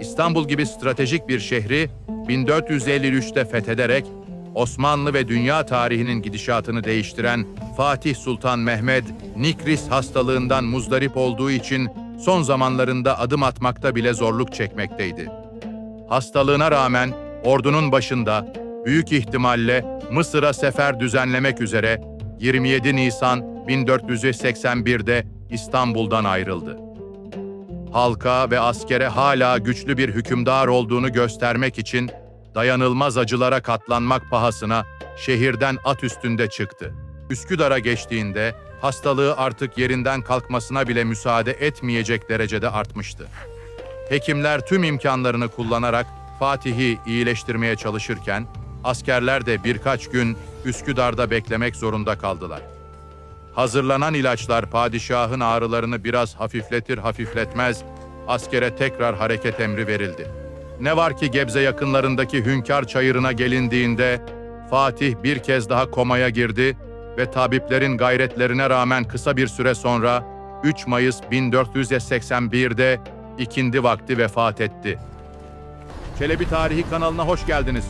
İstanbul gibi stratejik bir şehri 1453'te fethederek Osmanlı ve dünya tarihinin gidişatını değiştiren Fatih Sultan Mehmed, Nikris hastalığından muzdarip olduğu için son zamanlarında adım atmakta bile zorluk çekmekteydi. Hastalığına rağmen ordunun başında büyük ihtimalle Mısır'a sefer düzenlemek üzere 27 Nisan 1481'de İstanbul'dan ayrıldı. Halka ve askere hala güçlü bir hükümdar olduğunu göstermek için dayanılmaz acılara katlanmak pahasına şehirden at üstünde çıktı. Üsküdar'a geçtiğinde hastalığı artık yerinden kalkmasına bile müsaade etmeyecek derecede artmıştı. Hekimler tüm imkanlarını kullanarak Fatih'i iyileştirmeye çalışırken askerler de birkaç gün Üsküdar'da beklemek zorunda kaldılar. Hazırlanan ilaçlar padişahın ağrılarını biraz hafifletir hafifletmez askere tekrar hareket emri verildi. Ne var ki Gebze yakınlarındaki Hünkar Çayırı'na gelindiğinde Fatih bir kez daha komaya girdi ve tabiplerin gayretlerine rağmen kısa bir süre sonra 3 Mayıs 1481'de ikindi vakti vefat etti. Çelebi Tarihi kanalına hoş geldiniz.